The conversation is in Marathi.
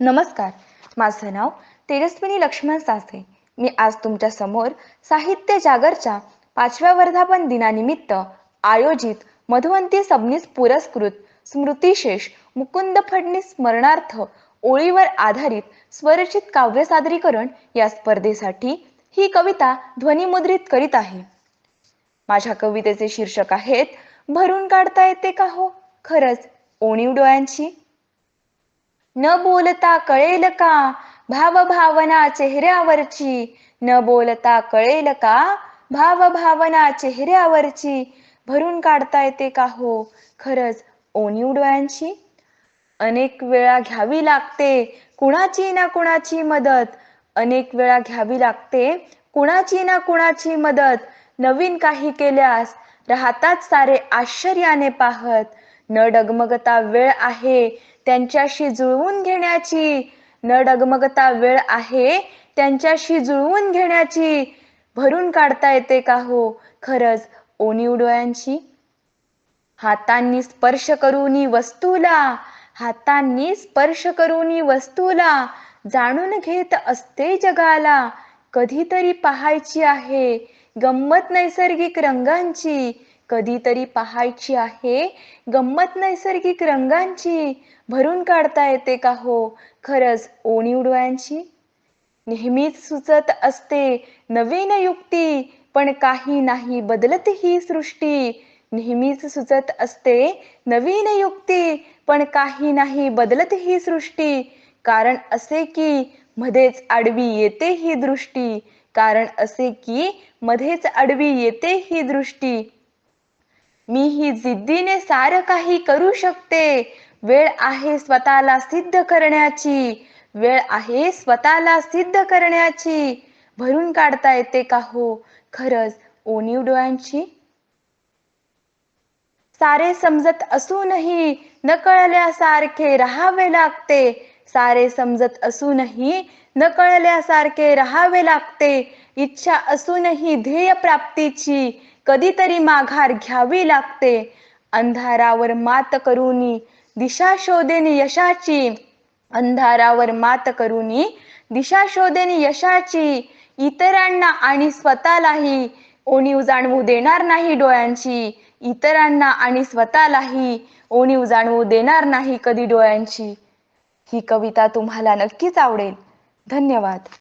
नमस्कार माझं नाव तेजस्विनी लक्ष्मण सासे. मी आज तुमच्यासमोर साहित्य जागरच्या पाचव्या वर्धापन दिनानिमित्त आयोजित मधुवंती सबनीस पुरस्कृत स्मृतिशेष मुकुंद फडणीस स्मरणार्थ ओळीवर आधारित स्वरचित काव्य सादरीकरण या स्पर्धेसाठी ही कविता ध्वनिमुद्रित करीत आहे. माझ्या कवितेचे शीर्षक आहेत भरून काढता येते का हो? खरंच ओणीव डोळ्यांची न बोलता कळेल का? भावभावना चेहऱ्यावरची. न बोलता कळेल का? भावभावना चेहऱ्यावरची. भरून काढता येते का हो? खरंच ओणीव डोळ्यांची अनेक वेळा घ्यावी लागते कुणाची ना कुणाची मदत. अनेक वेळा घ्यावी लागते कुणाची ना कुणाची मदत. नवीन काही केल्यास राहतात सारे आश्चर्याने पाहत. न डगमगता वेळ आहे त्यांच्याशी जुळवून घेण्याची. न डगमगता वेळ आहे त्यांच्याशी जुळवून घेण्याची. भरून काढता येते का हो? खरंच ओनीव डोळ्यांची हातांनी स्पर्श करूनी वस्तूला. हातांनी स्पर्श करूनी वस्तूला. जाणून घेत असते जगाला. कधीतरी पाहायची आहे. गंमत नैसर्गिक रंगांची. कधीतरी पाहायची आहे. गंमत नैसर्गिक रंगांची. भरून काढता येते का हो? खरंच ओणीव डोळ्यांची नेहमीच सुचत असते नवीन युक्ती पण काही नाही बदलत ही सृष्टी. नेहमीच सुचत असते नवीन युक्ती पण काही नाही बदलत ही सृष्टी. कारण असे की मध्येच आडवी येते ही दृष्टी. कारण असे की मध्येच आडवी येते ही दृष्टी. मी ही जिद्दीने सारं काही करू शकते. वेळ आहे स्वतःला सिद्ध करण्याची. वेळ आहे स्वतःला सिद्ध करण्याची. भरून काढता येते का हो? खरंच ओणीव डोळ्यांची? सारे समजत असूनही न कळल्यासारखे राहावे लागते. सारे समजत असूनही न कळल्यासारखे राहावे लागते. इच्छा असूनही ध्येय प्राप्तीची कधीतरी माघार घ्यावी लागते. अंधारावर मात करूनी दिशा शोधेनी यशाची. अंधारावर मात करूनी दिशा शोधेनी यशाची. इतरांना आणि स्वतःलाही ओणीव जाणवू देणार नाही डोळ्यांची. इतरांना आणि स्वतःलाही ओणीव जाणवू देणार नाही कधी डोळ्यांची. ही कविता तुम्हाला नक्कीच आवडेल. धन्यवाद.